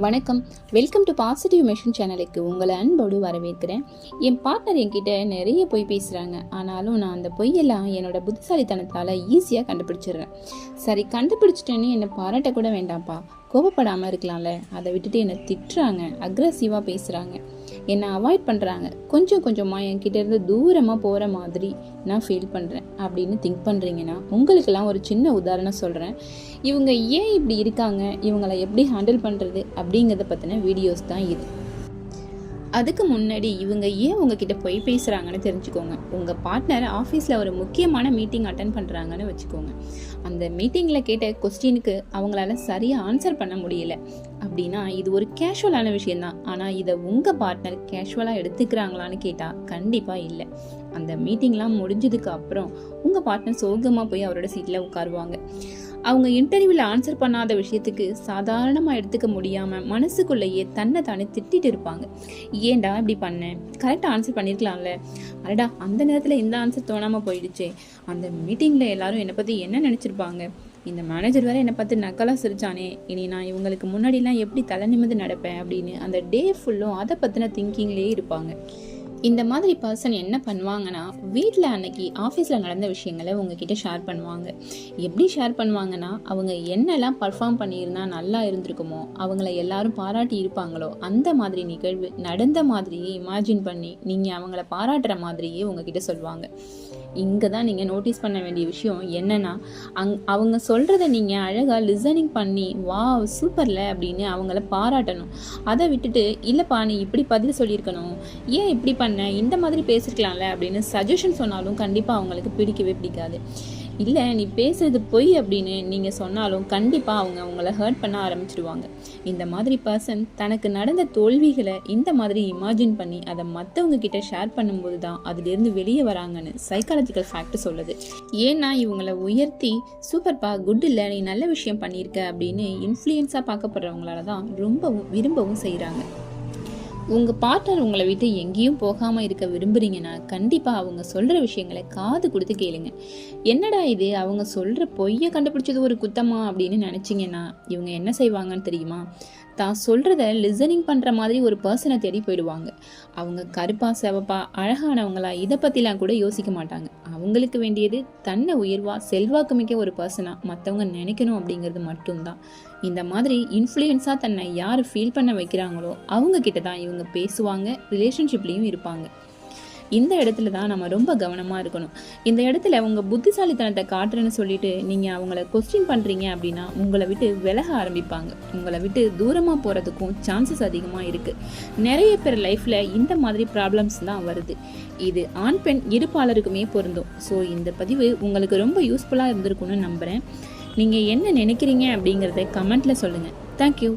வணக்கம். Welcome to positive mission சேனலுக்கு உங்களை அன்போடு வரவேற்கிறேன். என் பார்ட்னர் என்கிட்ட நிறைய பொய் பேசுகிறாங்க ஆனாலும் நான் அந்த பொய்யெல்லாம் என்னோட புத்திசாலித்தனத்தால் ஈஸியாக கண்டுபிடிச்சிடுறேன். சரி கண்டுபிடிச்சிட்டேன்னு என்னை பாராட்ட கூட வேண்டாம்ப்பா. கோபப்படாமல் இருக்கலாம்ல. அதை விட்டுட்டு என்னை திட்டுறாங்க. அக்ரஸிவாக பேசுகிறாங்க என்னை அவாய்ட் பண்ணுறாங்க கொஞ்சம் கொஞ்சமாக என்கிட்ட இருந்து தூரமாக போகிற மாதிரி நான் ஃபீல் பண்ணுறேன் அப்படின்னு திங்க் பண்ணுறீங்கன்னா உங்களுக்கெல்லாம் ஒரு சின்ன உதாரணம் சொல்கிறேன் இவங்க ஏன் இப்படி இருக்காங்க? இவங்களை எப்படி ஹேண்டில் பண்ணுறது அப்படிங்கிறத பற்றின வீடியோஸ் தான் இது. அதுக்கு முன்னாடி இவங்க ஏன் உங்ககிட்ட போய் பேசுகிறாங்கன்னு தெரிஞ்சுக்கோங்க. உங்கள் பார்ட்னர் ஆஃபீஸில் ஒரு முக்கியமான மீட்டிங் அட்டன் பண்ணுறாங்கன்னு வச்சுக்கோங்க. அந்த மீட்டிங்கில் கேட்ட கொஸ்டினுக்கு அவங்களால சரியாக ஆன்சர் பண்ண முடியல. அப்படின்னா இது ஒரு கேஷுவலான விஷயந்தான் ஆனால் இதை உங்கள் பார்ட்னர் கேஷுவலாக எடுத்துக்கிறாங்களான்னு கேட்டால் கண்டிப்பாக இல்லை. அந்த மீட்டிங்லாம் முடிஞ்சதுக்கு அப்புறம் உங்கள் பார்ட்னர் சோகமாக போய் அவரோட சீட்டில் உட்காருவாங்க. அவங்க இன்டர்வியூவில் ஆன்சர் பண்ணாத விஷயத்துக்கு சாதாரணமாக எடுத்துக்க முடியாமல் மனசுக்குள்ளேயே தன்னை தானே திட்டிட்டு இருப்பாங்க. ஏன்டா இப்படி பண்ணேன் கரெக்டாக ஆன்சர் பண்ணியிருக்கலாம்ல அடடா அந்த நேரத்தில் இந்த ஆன்சர் தோணாமல் போயிடுச்சே. அந்த மீட்டிங்கில் எல்லாரும் என்னை பற்றி என்ன நினச்சிருப்பாங்க? இந்த மேனேஜர் வேற என்னை பார்த்து நக்கலாக சிரிச்சானே. இனி நான் இவங்களுக்கு முன்னாடிலாம் எப்படி தலை நிமிந்து நடப்பேன் அப்படின்னு அந்த டே ஃபுல்லும் அதை பற்றின திங்கிங்லேயே இருப்பாங்க. இந்த மாதிரி பர்சன் என்ன பண்ணுவாங்கன்னா வீட்டில் அன்னைக்கு ஆஃபீஸில் நடந்த விஷயங்களை உங்ககிட்ட ஷேர் பண்ணுவாங்க. எப்படி ஷேர் பண்ணுவாங்கன்னா அவங்க என்னெல்லாம் பர்ஃபார்ம் பண்ணியிருந்தா நல்லா இருந்திருக்குமோ அவங்கள எல்லாரும் பாராட்டி இருப்பாங்களோ அந்த மாதிரி நிகழ்வு நடந்த மாதிரியே இமேஜின் பண்ணி நீங்கள் அவங்கள பாராட்டுற மாதிரியே உங்ககிட்ட சொல்லுவாங்க. இங்கே தான் நீங்கள் நோட்டீஸ் பண்ண வேண்டிய விஷயம் என்னென்னா அங் அவங்க சொல்கிறத நீங்கள் அழகாக லிசனிங் பண்ணி வா சூப்பரில் அப்படின்னு அவங்கள பாராட்டணும். அதை விட்டுட்டு இல்லைப்பா நீ இப்படி பதில் சொல்லியிருக்கணும். ஏன் இப்படி பண்ண? இந்த மாதிரி பேசிருக்கலாம்ல அப்படின்னு சஜஷன் சொன்னாலும் கண்டிப்பாக அவங்களுக்கு பிடிக்கவே பிடிக்காது. இல்லை நீ பேசுறது பொய் அப்படின்னு நீங்கள் சொன்னாலும் கண்டிப்பாக அவங்க அவங்கள ஹர்ட் பண்ண ஆரம்பிச்சிடுவாங்க இந்த மாதிரி பர்சன் தனக்கு நடந்த தோல்விகளை இந்த மாதிரி இமேஜின் பண்ணி அதை மற்றவங்க கிட்ட ஷேர் பண்ணும்போது தான் அதுலேருந்து வெளியே வராங்கன்னு சைக்காலஜிக்கல் ஃபேக்ட் சொல்லுது. ஏன்னா இவங்கள உயர்த்தி சூப்பர்ப்பா குட் இல்லை நீ நல்ல விஷயம் பண்ணியிருக்க அப்படின்னு இன்ஃப்ளூயன்ஸாக பார்க்கப்படுறவங்களால தான் ரொம்பவும் விரும்பவும் செய்கிறாங்க உங்கள் பார்ட்னர் உங்களை விட்டு எங்கேயும் போகாமல் இருக்க விரும்புகிறீங்கன்னா கண்டிப்பாக அவங்க சொல்கிற விஷயங்களை காது கொடுத்து கேளுங்க. என்னடா இது? அவங்க சொல்கிற பொய்யை கண்டுபிடிச்சது ஒரு குத்தமா அப்படின்னு நினச்சிங்கன்னா இவங்க என்ன செய்வாங்கன்னு தெரியுமா? தான் சொல்கிறத லிசனிங் பண்ணுற மாதிரி ஒரு பர்சனை தேடி போயிடுவாங்க. அவங்க கருப்பா செவப்பா அழகானவங்களா இதை பற்றிலாம் கூட யோசிக்க மாட்டாங்க. அவங்களுக்கு வேண்டியது தன்னை உயர்வா செல்வாக்கு மிக்க ஒரு பர்சனாக மற்றவங்க நினைக்கணும் அப்படிங்கிறது மட்டும்தான். இந்த மாதிரி இன்ஃப்ளூயன்ஸாக தன்னை யார் ஃபீல் பண்ண வைக்கிறாங்களோ அவங்க கிட்ட தான் இவங்க பேசுவாங்க ரிலேஷன்ஷிப்லேயும் இருப்பாங்க. இந்த இடத்துல தான் நம்ம ரொம்ப கவனமாக இருக்கணும். இந்த இடத்துல உங்கள் புத்திசாலித்தனத்தை காட்டுறேன்னு சொல்லிட்டு நீங்கள் அவங்கள கொஸ்டின் பண்ணுறீங்க அப்படின்னா உங்களை விட்டு விலக ஆரம்பிப்பாங்க. உங்களை விட்டு தூரமாக போகிறதுக்கும் சான்சஸ் அதிகமாக இருக்குது நிறைய பேர் லைஃப்பில் இந்த மாதிரி ப்ராப்ளம்ஸ் தான் வருது. இது ஆண் பெண் இருப்பாளருக்குமே பொருந்தும். ஸோ இந்த பதிவு உங்களுக்கு ரொம்ப யூஸ்ஃபுல்லாக இருந்திருக்கும்னு நம்புகிறேன் நீங்கள் என்ன நினைக்கிறீங்க அப்படிங்கிறத கமெண்ட்டில் சொல்லுங்கள் தேங்க்யூ